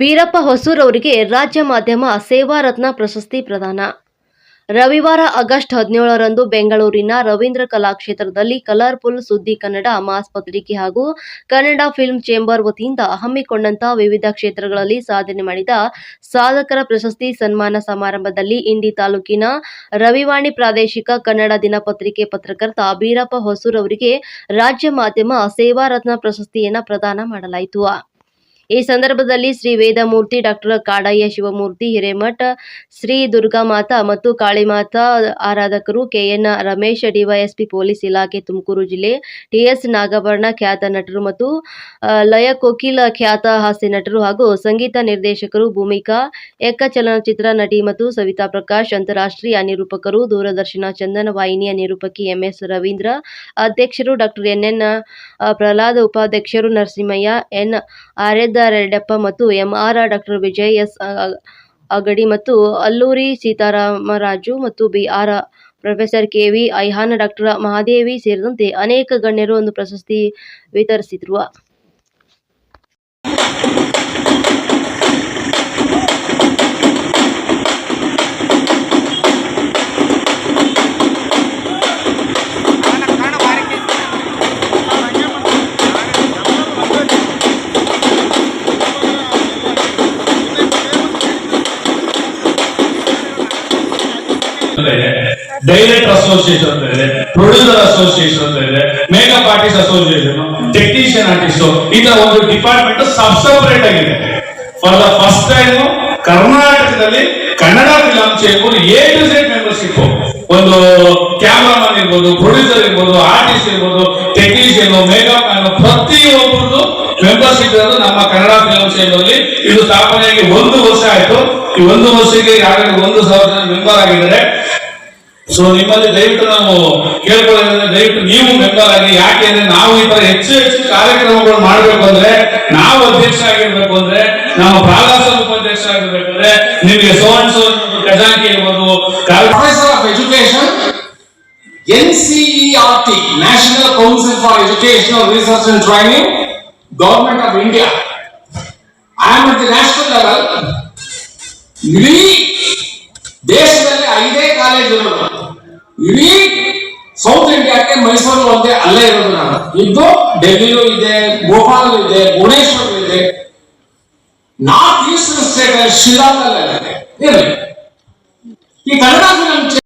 ಬೀರಪ್ಪ ಹೊಸೂರ್ ಅವರಿಗೆ ರಾಜ್ಯ ಮಾಧ್ಯಮ ಸೇವಾ ರತ್ನ ಪ್ರಶಸ್ತಿ ಪ್ರದಾನ. ರವಿವಾರ ಆಗಸ್ಟ್ ಹದಿನೇಳರಂದು ಬೆಂಗಳೂರಿನ ರವೀಂದ್ರ ಕಲಾಕ್ಷೇತ್ರದಲ್ಲಿ ಕಲರ್ಫುಲ್ ಸುದ್ದಿ ಕನ್ನಡ ಮಾಸ್ ಪತ್ರಿಕೆ ಹಾಗೂ ಕನ್ನಡ ಫಿಲ್ಮ್ ಚೇಂಬರ್ ವತಿಯಿಂದ ಹಮ್ಮಿಕೊಂಡಂತಹ ವಿವಿಧ ಕ್ಷೇತ್ರಗಳಲ್ಲಿ ಸಾಧನೆ ಮಾಡಿದ ಸಾಧಕರ ಪ್ರಶಸ್ತಿ ಸನ್ಮಾನ ಸಮಾರಂಭದಲ್ಲಿ ಇಂಡಿ ತಾಲೂಕಿನ ರವಿವಾಣಿ ಪ್ರಾದೇಶಿಕ ಕನ್ನಡ ದಿನಪತ್ರಿಕೆ ಪತ್ರಕರ್ತ ಬೀರಪ್ಪ ಹೊಸೂರ್ ಅವರಿಗೆ ರಾಜ್ಯ ಮಾಧ್ಯಮ ಸೇವಾ ರತ್ನ ಪ್ರಶಸ್ತಿಯನ್ನು ಪ್ರದಾನ ಮಾಡಲಾಯಿತು. ಈ ಸಂದರ್ಭದಲ್ಲಿ ಶ್ರೀ ವೇದಮೂರ್ತಿ ಡಾಕ್ಟರ್ ಕಾಡಯ್ಯ ಶಿವಮೂರ್ತಿ, ಹಿರೇಮಠ ಶ್ರೀ ದುರ್ಗಾಮಾತಾ ಮತ್ತು ಕಾಳಿಮಾತಾ ಆರಾಧಕರು ಕೆಎನ್ ರಮೇಶ್, ಡಿವೈಎಸ್ಪಿ ಪೊಲೀಸ್ ಇಲಾಖೆ ತುಮಕೂರು ಜಿಲ್ಲೆ, ಟಿಎಸ್ ನಾಗಭರಣ ಖ್ಯಾತ ನಟರು ಮತ್ತು ಲಯ ಕೋಕಿಲ ಖ್ಯಾತ ಹಾಸ್ಯ ನಟರು ಹಾಗೂ ಸಂಗೀತ ನಿರ್ದೇಶಕರು ಭೂಮಿಕಾ ಏಕ ಚಲನಚಿತ್ರ ನಟಿ ಮತ್ತು ಸವಿತಾ ಪ್ರಕಾಶ್, ಅಂತಾರಾಷ್ಟ್ರೀಯ ನಿರೂಪಕರು ದೂರದರ್ಶನ ಚಂದನ ವಾಹಿನಿಯ ನಿರೂಪಕಿ ಎಂಎಸ್ ರವೀಂದ್ರ, ಅಧ್ಯಕ್ಷರು ಡಾಕ್ಟರ್ ಎನ್ಎನ್ ಪ್ರಹ್ಲಾದ್, ಉಪಾಧ್ಯಕ್ಷರು ನರಸಿಂಹಯ್ಯ, ಎನ್ ಆರ್ಯದ ರೆಡ್ಡಪ್ಪ ಮತ್ತು MR doctor Vijay S Agadi ಮತ್ತು ಅಲ್ಲೂರಿ ಸೀತಾರಾಮರಾಜು ಮತ್ತು ಬಿಆರ್ ಪ್ರೊಫೆಸರ್ ಕೆವಿ ಐಹಾನ್ ಡಾಕ್ಟರ್ ಮಹಾದೇವಿ ಸೇರಿದಂತೆ ಅನೇಕ ಗಣ್ಯರು ಒಂದು ಪ್ರಶಸ್ತಿ ವಿತರಿಸಿದ್ರು. ಇದೆ ಡೈರೆಕ್ಟರ್ ಅಸೋಸಿಯೇಷನ್ ಅಂತ ಇದೆ ಪ್ರೊಡ್ಯೂಸರ್ ಅಸೋಸಿಯೇಷನ್ ಅಂತ ಇದೆ makeup artist association technician artist ತರ ಒಂದು ಡಿಪಾರ್ಟ್ಮೆಂಟ್ ಸಬ್ ಸಪರೇಟ್ ಆಗಿದೆ. ಫಾರ್ ದ ಫಸ್ಟ್ ಟೈಮ್ ಕರ್ನಾಟಕದಲ್ಲಿ Kannada film chamber A to Z membership ಒಂದು ಕ್ಯಾಮ್ರಾಮನ್ ಇರ್ಬೋದು ಪ್ರೊಡ್ಯೂಸರ್ ಇರ್ಬೋದು ಆರ್ಟಿಸ್ಟ್ ಇರ್ಬೋದು ಟೆಕ್ನಿಷಿಯನ್ ಮೇಕಪ್ ಮ್ಯಾನ್ ಪ್ರತಿಯೊಬ್ಬರದು ಮೆಂಬರ್ಶಿಪ್ ನಮ್ಮ ಕನ್ನಡ ಫಿಲಂ ಚೇಂಬರ್ ಇದು ಸ್ಥಾಪನೆಯಾಗಿ ಒಂದು ವರ್ಷ ಆಯ್ತು. ಈ ಒಂದು ವರ್ಷಕ್ಕೆ ಈಗಾಗಲೇ ಒಂದು ಸಾವಿರ ಜನ ಮೆಂಬರ್ ಆಗಿದ್ದಾರೆ. ಸೊ ನಿಮ್ಮಲ್ಲಿ ದಯವಿಟ್ಟು ನಾವು ಕೇಳ್ಕೊಳ್ಳೋದ್ರೆ ದಯವಿಟ್ಟು ನೀವು ಮೆಂಬರ್ ಆಗಿ ಯಾಕೆ ಅಂದ್ರೆ ನಾವು ಈ ತರ ಹೆಚ್ಚು ಹೆಚ್ಚು ಕಾರ್ಯಕ್ರಮಗಳು ಮಾಡಬೇಕು ಅಂದ್ರೆ ನಾವು ಅಧ್ಯಕ್ಷ ಆಗಿರ್ಬೇಕು ಅಂದ್ರೆ ನಾವು ಪ್ರಾದಾಸ ಉಪಾಧ್ಯಕ್ಷ ಆಗಿರ್ಬೇಕು ಅಂದ್ರೆ ನಿಮಗೆ ಸೋನ್ ಸೋನ್ ಖಜಾಂಕಿ ಇರ್ಬೋದು. Professor of education in NCERT, national council for education research and training government of India I am at the national level. ಇಡೀ ದೇಶದಲ್ಲಿ ಐದೇ ಕಾಲೇಜು ಇಡೀ ಸೌತ್ ಇಂಡಿಯಾಕ್ಕೆ ಮೈಸೂರು ಒಂದೇ, ಅಲ್ಲೇ ಇರೋದು ನಾನು. ಇದ್ದು ಡೆಲ್ಲಿಯೂ ಇದೆ, ಭೋಪಾಲ್ ಇದೆ, ಭುವನೇಶ್ವರ್ ಇದೆ. ನಾರ್ತ್ ಈಸ್ಟ್ ಸ್ಟೇಟ್ ಶಿಲಾಂಗ್ ಇದೆ. ಈ ಕನ್ನಡ